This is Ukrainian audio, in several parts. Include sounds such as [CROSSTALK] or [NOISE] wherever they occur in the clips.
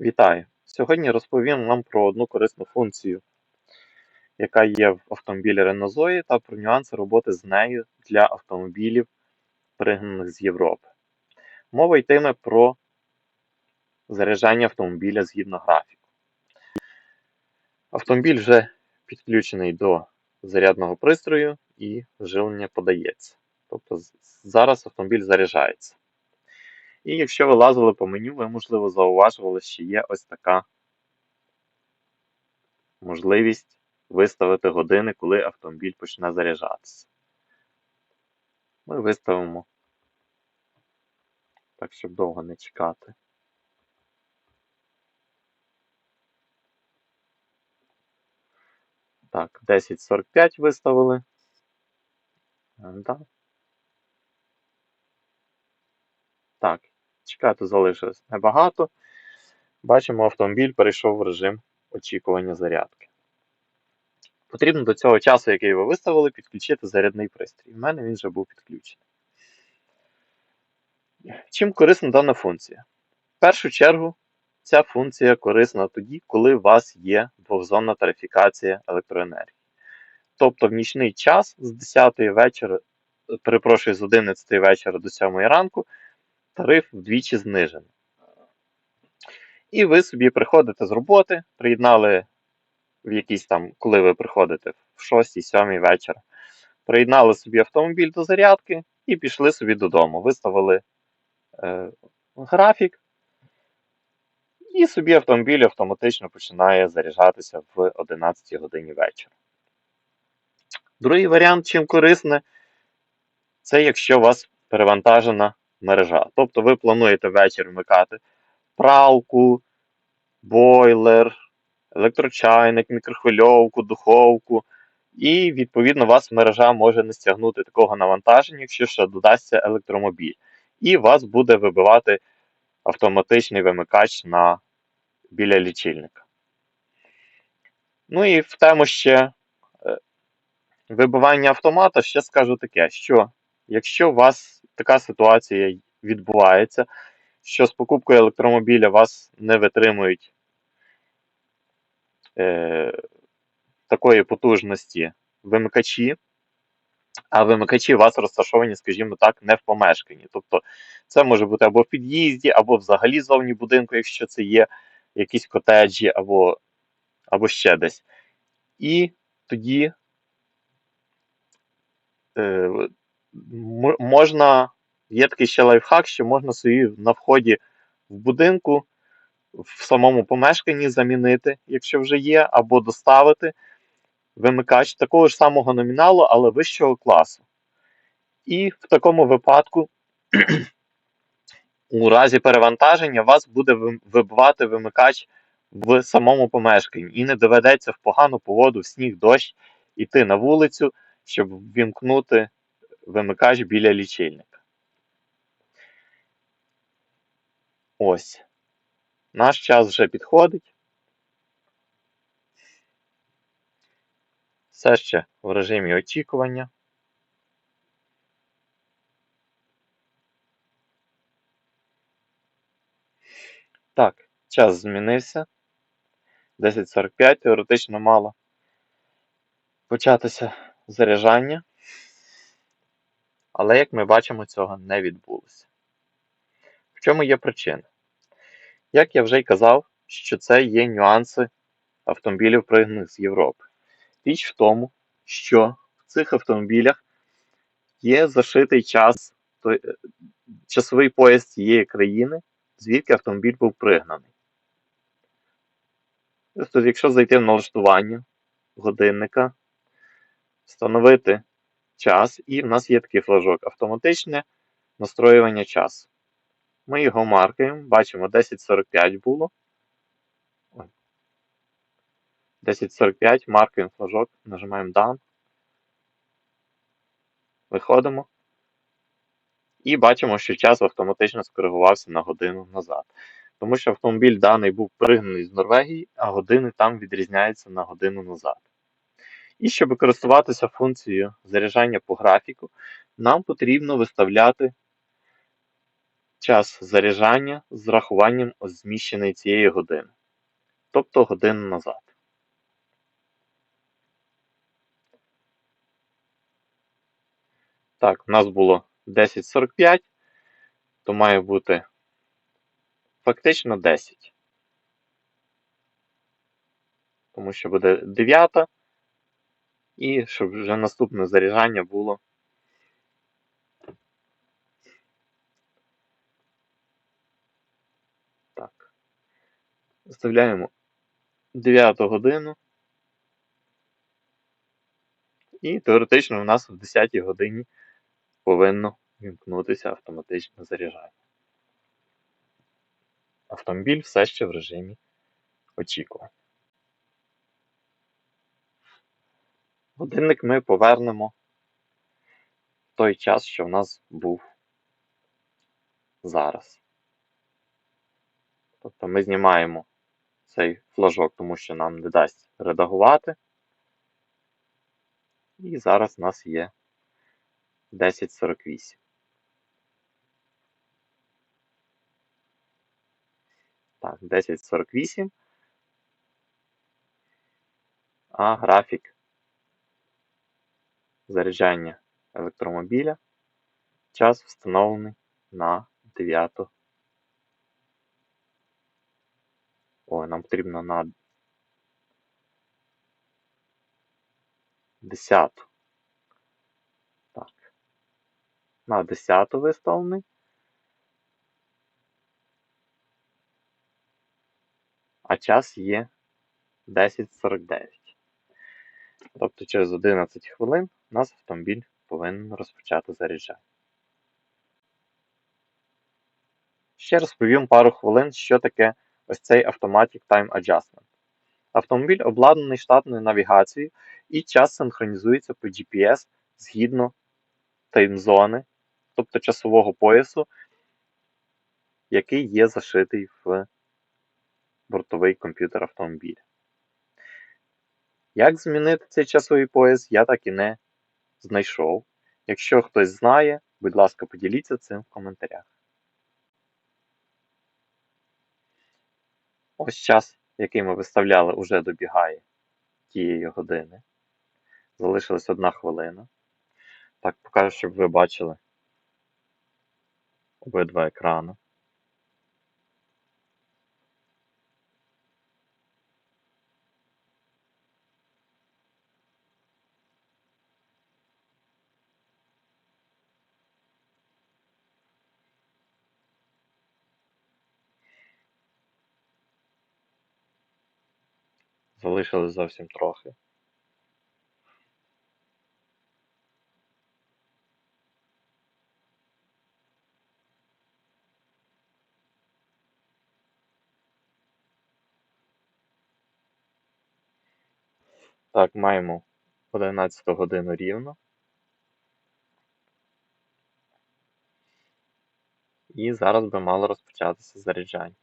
Вітаю! Сьогодні розповім вам про одну корисну функцію, яка є в автомобілі Renault Zoe, та про нюанси роботи з нею для автомобілів, пригнаних з Європи. Мова йтиме про заряджання автомобіля згідно графіку. Автомобіль вже підключений до зарядного пристрою і живлення подається. Тобто зараз автомобіль заряджається. І якщо ви лазили по меню, ви, можливо, зауважували, що є ось така можливість виставити години, коли автомобіль почне заряджатися. Ми виставимо так, щоб довго не чекати. Так, 10.45 виставили. Да. Так, чекати залишилось небагато. Бачимо, автомобіль перейшов в режим очікування зарядки. Потрібно до цього часу, який ви виставили, підключити зарядний пристрій. У мене він вже був підключений. Чим корисна дана функція? В першу чергу, ця функція корисна тоді, коли у вас є двохзонна тарифікація електроенергії. Тобто в нічний час з 10 вечора, перепрошую, з 11 вечора до 7 ранку тариф вдвічі знижений. І ви собі приходите з роботи, приєднали в якийсь там, коли ви приходите в 6-7 вечора, приєднали собі автомобіль до зарядки і пішли собі додому. Виставили е, графік, і собі автомобіль автоматично починає заряджатися в 11 годині вечора. Другий варіант, чим корисне, це якщо у вас перевантажена мережа. Тобто ви плануєте ввечері вмикати пралку, бойлер, електрочайник, мікрохвильовку, духовку. І, відповідно, вас мережа може не стягнути такого навантаження, якщо ще додасться електромобіль. І вас буде вибивати автоматичний вимикач на, біля лічильника. Ну і в тему ще е, вибивання автомата, ще скажу таке, що якщо у вас така ситуація відбувається, що з покупкою електромобіля вас не витримують е, такої потужності вимикачі, а вимикачі у вас розташовані, скажімо так, не в помешканні. Тобто це може бути або в під'їзді, або взагалі зовні будинку, якщо це є якісь котеджі, або, або ще десь. І тоді е, можна, є такий ще лайфхак, що можна собі на вході в будинку в самому помешканні замінити, якщо вже є, або доставити вимикач такого ж самого номіналу, але вищого класу. І в такому випадку, [CLEARS THROAT] у разі перевантаження, вас буде вибивати вимикач в самому помешканні. І не доведеться в погану погоду, в сніг, дощ іти на вулицю, щоб вімкнути вимикач біля лічильника. Ось. Наш час вже підходить. Все ще в режимі очікування. Так, час змінився. 10.45 теоретично мало початися заряджання. Але, як ми бачимо, цього не відбулося. В чому є причина? Як я вже й казав, що це є нюанси автомобілів, пригнаних з Європи. Річ в тому, що в цих автомобілях є зашитий час, той, е, часовий пояс цієї країни, звідки автомобіль був пригнаний. Тобто, якщо зайти в налаштування годинника, встановити час, і в нас є такий флажок автоматичне настроювання часу. Ми його маркаємо, бачимо 10.45 було. 10.45, маркаємо флажок, нажимаємо Done. Виходимо. І бачимо, що час автоматично скоригувався на годину назад. Тому що автомобіль даний був пригнаний з Норвегії, а години там відрізняються на годину назад. І щоб користуватися функцією заряджання по графіку, нам потрібно виставляти час заряджання з рахуванням зміщеної цієї години. Тобто годину назад. Так, у нас було 10.45, то має бути фактично 10. Тому що буде 9. І щоб вже наступне заряджання було. Так. Вставляємо 9 годину. І теоретично у нас в 10 годині повинно вімкнутися автоматичне заряджання. Автомобіль все ще в режимі очікування. Годинник ми повернемо в той час, що в нас був зараз. Тобто ми знімаємо цей флажок, тому що нам не дасть редагувати. І зараз у нас є 10.48. Так, 10.48. А графік заряджання електромобіля. Час встановлений на 9. Ой, нам потрібно на 10. Так. На 10 виставлений. А час є 10.49. Тобто через 11 хвилин нас автомобіль повинен розпочати заряджання. Ще розповім пару хвилин, що таке ось цей Automatic Time Adjustment. Автомобіль обладнаний штатною навігацією і час синхронізується по GPS згідно таймзони, тобто часового поясу, який є зашитий в бортовий комп'ютер автомобіля. Як змінити цей часовий пояс, я так і не знайшов. Якщо хтось знає, будь ласка, поділіться цим в коментарях. Ось час, який ми виставляли, уже добігає тієї години. Залишилась одна хвилина. Так, покажу, щоб ви бачили обидва екрани. Залишилось зовсім трохи. Так, маємо 11 годину рівно. І зараз би мало розпочатися заряджання.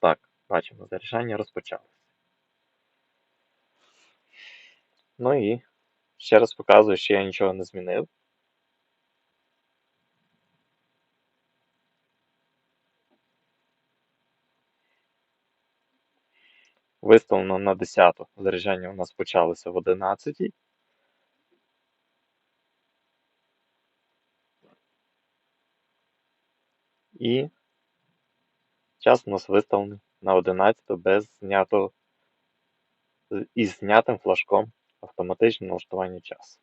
Так, бачимо, заряджання розпочалося. Ну і ще раз показую, що я нічого не змінив. Виставлено на 10. Заряджання у нас почалося в 11. І час у нас виставлений на 11 без знятого із знятим флажком автоматичне налаштування часу.